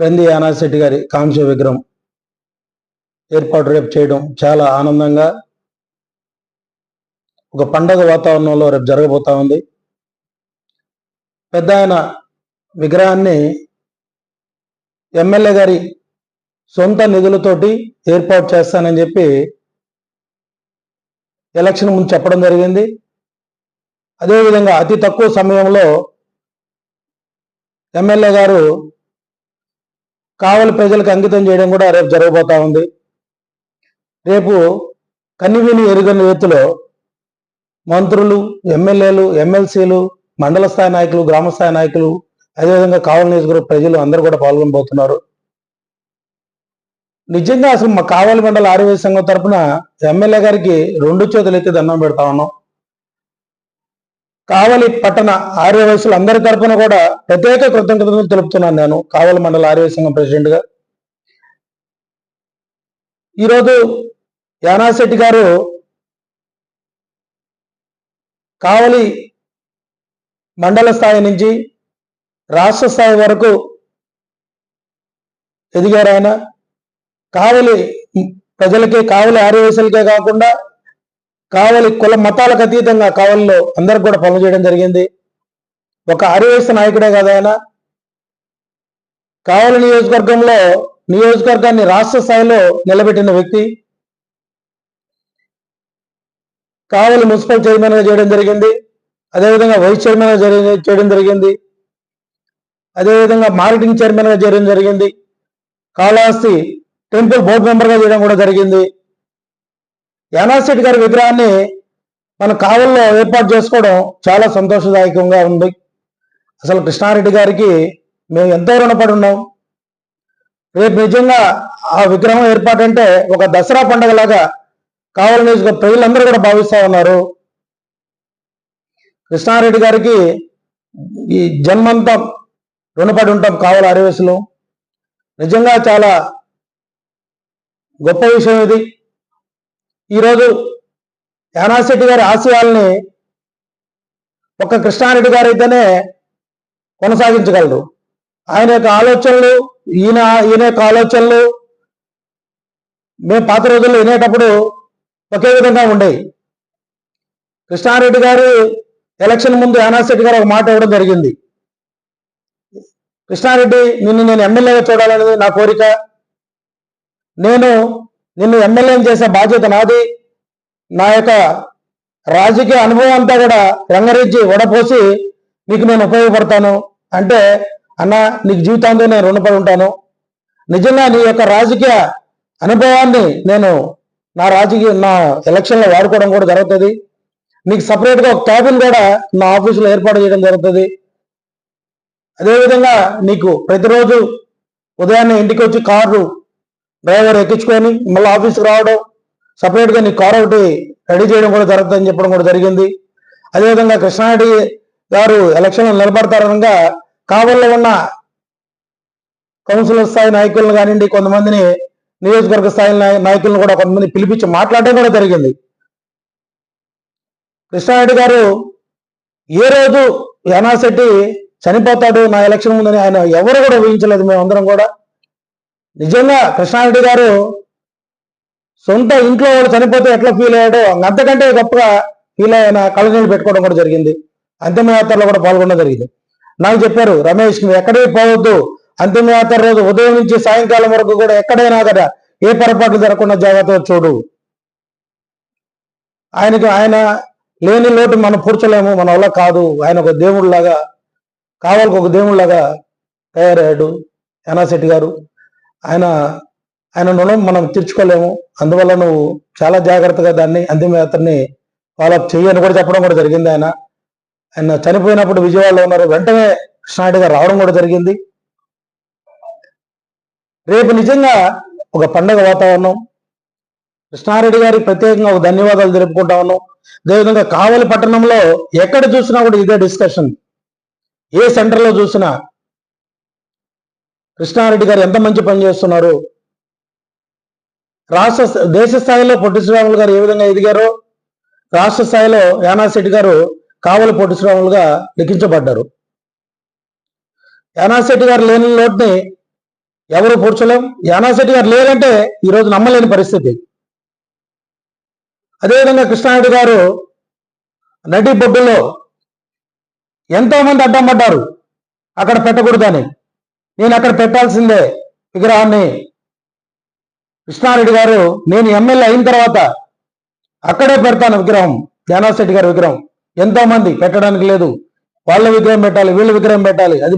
క్రంది యానాశెట్టి గారి కాంస్య విగ్రహం ఏర్పాటు రేపు చేయడం చాలా ఆనందంగా ఒక పండగ వాతావరణంలో రేపు జరగబోతా ఉంది. పెద్ద ఆయన విగ్రహాన్ని ఎమ్మెల్యే గారి సొంత నిధులతోటి ఏర్పాటు చేస్తానని చెప్పి ఎలక్షన్ ముందు చెప్పడం జరిగింది. అదేవిధంగా అతి తక్కువ సమయంలో ఎమ్మెల్యే గారు కావలి ప్రజలకు అంకితం చేయడం కూడా రేపు జరగబోతా ఉంది. రేపు కన్నివిని ఎరుగని ఎత్తులో మంత్రులు ఎమ్మెల్యేలు ఎమ్మెల్సీలు మండల స్థాయి నాయకులు గ్రామస్థాయి నాయకులు అదేవిధంగా కావలి నియోజకవర్గ ప్రజలు అందరూ కూడా పాల్గొనబోతున్నారు. నిజంగా అసలు మా కావలి మండల ఆరోగ్య సంఘం తరపున ఎమ్మెల్యే గారికి రెండు చేతులు ఎత్తి దండం పెడతా ఉన్నాం. కావలి పట్టణ ఆర్యవయసులు అందరి తరఫున కూడా ప్రత్యేక కృతజ్ఞతలు తెలుపుతున్నాను నేను. కావలి మండల ఆర్య సంఘం ప్రెసిడెంట్గా. ఈరోజు యానాశెట్టి గారు కావలి మండల స్థాయి నుంచి రాష్ట్ర స్థాయి వరకు ఎదిగారు ఆయన. కావలి ప్రజలకే కావలి ఆర్యవయసులకే కాకుండా కావలి కుల మతాలకు అతీతంగా కావలిలో అందరికి కూడా పనులు చేయడం జరిగింది. ఒక ఆర్యవయసు నాయకుడే కదా ఆయన. కావలి నియోజకవర్గంలో నియోజకవర్గాన్ని రాష్ట్ర స్థాయిలో నిలబెట్టిన వ్యక్తి. కావలి మున్సిపల్ చైర్మన్గా చేయడం జరిగింది. అదేవిధంగా వైస్ చైర్మన్గా చేయడం జరిగింది. అదేవిధంగా మార్కెటింగ్ చైర్మన్గా చేయడం జరిగింది. కాళహస్తి టెంపుల్ బోర్డు మెంబర్గా చేయడం కూడా జరిగింది. యానాశెట్టి గారి విగ్రహాన్ని మన కావల్లో ఏర్పాటు చేసుకోవడం చాలా సంతోషదాయకంగా ఉంది. అసలు కృష్ణారెడ్డి గారికి మేము ఎంతో రుణపడి ఉన్నాం. రేపు నిజంగా ఆ విగ్రహం ఏర్పాటు అంటే ఒక దసరా పండగలాగా కావలి నియోజక ప్రజలందరూ కూడా భావిస్తూ ఉన్నారు. కృష్ణారెడ్డి గారికి ఈ జన్మంతా రుణపడి ఉంటాం కావలి ఆర్యవేసులు నిజంగా చాలా గొప్ప విషయం ఇది. ఈరోజు యానాశెట్టి గారి ఆశయాల్ని ఒక కృష్ణారెడ్డి గారు అయితేనే కొనసాగించగలరు. ఆయన యొక్క ఆలోచనలు ఈయన ఈయన యొక్క ఆలోచనలు మేము పాత రోజుల్లో వినేటప్పుడు ఒకే విధంగా ఉండేవి. కృష్ణారెడ్డి గారు ఎలక్షన్ ముందు యానాశెట్టి గారు ఒక మాట ఇవ్వడం జరిగింది. కృష్ణారెడ్డి నిన్ను నేను ఎమ్మెల్యేగా చూడాలనేది నా కోరిక. నేను నిన్ను ఎమ్మెల్యేని చేసే బాధ్యత నాది. నా యొక్క రాజకీయ అనుభవం అంతా కూడా రంగరించి వడపోసి నీకు నేను ఉపయోగపడతాను. అంటే అన్న నీకు జీవితాంతో నేను రుణపడి ఉంటాను. నిజంగా నీ యొక్క రాజకీయ అనుభవాన్ని నేను నా రాజకీయ నా ఎలక్షన్లో వాడుకోవడం కూడా జరుగుతుంది. నీకు సపరేట్గా ఒక క్యాబిన్ కూడా నా ఆఫీసులో ఏర్పాటు చేయడం జరుగుతుంది. అదేవిధంగా నీకు ప్రతిరోజు ఉదయాన్నే ఇంటికి వచ్చి కారు డ్రైవర్ ఎక్కించుకొని మళ్ళీ ఆఫీస్కి రావడం సపరేట్గా నీ కార్ ఒకటి రెడీ చేయడం కూడా జరుగుతుందని చెప్పడం కూడా జరిగింది. అదేవిధంగా కృష్ణారెడ్డి గారు ఎలక్షన్లో నిలబడతారనగా కావల్లో ఉన్న కౌన్సిలర్ స్థాయి నాయకులను కానివ్వండి కొంతమందిని నియోజకవర్గ స్థాయి నాయకులను కూడా కొంతమంది పిలిపించి మాట్లాడడం కూడా జరిగింది. కృష్ణారెడ్డి గారు ఏ రోజు యానాశెట్టి చనిపోతాడు నా ఎలక్షన్ ముందని ఆయన ఎవరు కూడా ఊహించలేదు మేమందరం కూడా. నిజంగా కృష్ణారెడ్డి గారు సొంత ఇంట్లో వాడు చనిపోతే ఎట్లా ఫీల్ అయ్యాడో అంతకంటే గొప్పగా ఫీల్ అయిన కళ్ళనీళ్ళు పెట్టుకోవడం కూడా జరిగింది. అంతిమయాత్రలో కూడా పాల్గొనడం జరిగింది. నాకు చెప్పారు రమేష్ నువ్వు ఎక్కడికి పోవద్దు. అంతిమయాత్ర రోజు ఉదయం నుంచి సాయంకాలం వరకు కూడా ఎక్కడైనా కదా ఏ పొరపాట్లు జరగకుండా జాగ్రత్తగా చూడు. ఆయనకి ఆయన లేని లోటు మనం పూడ్చలేము మన వల్ల కాదు. ఆయన ఒక దేవుడిలాగా కావాలకు ఒక దేవుడిలాగా తయారయ్యాడు యానాశెట్టి గారు. ఆయన ఆయన రుణం మనం తీర్చుకోలేము. అందువల్ల నువ్వు చాలా జాగ్రత్తగా దాన్ని అంతిమయాత్రని ఫాలోఅప్ చెయ్యని కూడా చెప్పడం కూడా జరిగింది ఆయన. ఆయన చనిపోయినప్పుడు విజయవాడలో ఉన్నారు. వెంటనే కృష్ణారెడ్డి గారు రావడం కూడా జరిగింది. రేపు నిజంగా ఒక పండగ వాతావరణం. కృష్ణారెడ్డి గారికి ప్రత్యేకంగా ఒక ధన్యవాదాలు తెలుపుకుంటా ఉన్నాం. అదేవిధంగా కావలి పట్టణంలో ఎక్కడ చూసినా కూడా ఇదే డిస్కషన్ ఏ సెంటర్లో చూసినా కృష్ణారెడ్డి గారు ఎంత మంచి పని చేస్తున్నారు? రాష్ట్ర స్థ- దేశ స్థాయిలో పొట్టి శ్రీరాములు గారు ఏ విధంగా ఎదిగారో రాష్ట్ర స్థాయిలో యానాశెట్టి గారు కావలి పొట్టి శ్రీరాములుగా లిఖించబడ్డారు యానాశెట్టి గారు లేని లోటుని ఎవరు పూడ్చలేం? యానాశెట్టి గారు లేదంటే ఈరోజు నమ్మలేని పరిస్థితి. అదేవిధంగా కృష్ణారెడ్డి గారు నటి బొడ్డులో ఎంతో మంది అడ్డం పడ్డారు. అక్కడ పెట్టకూడదని. నేను అక్కడ పెట్టాల్సిందే విగ్రహాన్ని. కృష్ణారెడ్డి గారు నేను ఎమ్మెల్యే అయిన తర్వాత అక్కడే పెడతాను విగ్రహం ధ్యానాశెట్టి గారి విగ్రహం. ఎంతో మంది పెట్టడానికి లేదు. వాళ్ళ విగ్రహం పెట్టాలి వీళ్ళ విగ్రహం పెట్టాలి అది